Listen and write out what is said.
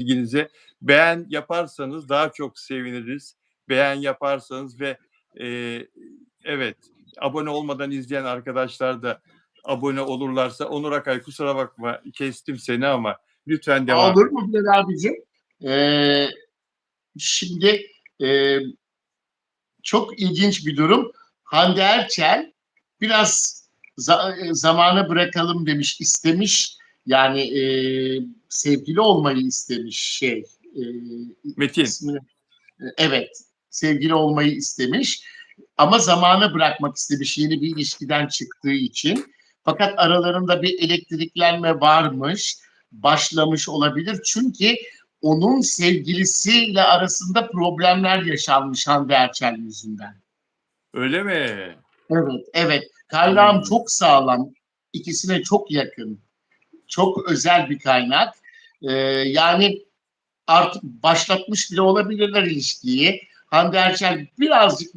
ilginize. Beğen yaparsanız daha çok seviniriz. Beğen yaparsanız ve e, evet abone olmadan izleyen arkadaşlar da abone olurlarsa Onur Akay kusura bakma kestim seni ama lütfen devam. Olur mu Bilal abicim? Ee, şimdi e, çok ilginç bir durum. Hande Erçel biraz za- zamana bırakalım demiş, istemiş. Yani e, sevgili olmayı istemiş şey. E, Metin. ismini- Evet, sevgili olmayı istemiş. Ama zamana bırakmak istemiş yeni bir ilişkiden çıktığı için. Fakat aralarında bir elektriklenme varmış, başlamış olabilir. Çünkü onun sevgilisiyle arasında problemler yaşanmış Hande Erçel yüzünden. Öyle mi? Evet, evet. Kaynağım Hmm. çok sağlam. İkisine çok yakın. Çok özel bir kaynak. Ee, yani artık başlatmış bile olabilirler ilişkiyi. Hande Erçel birazcık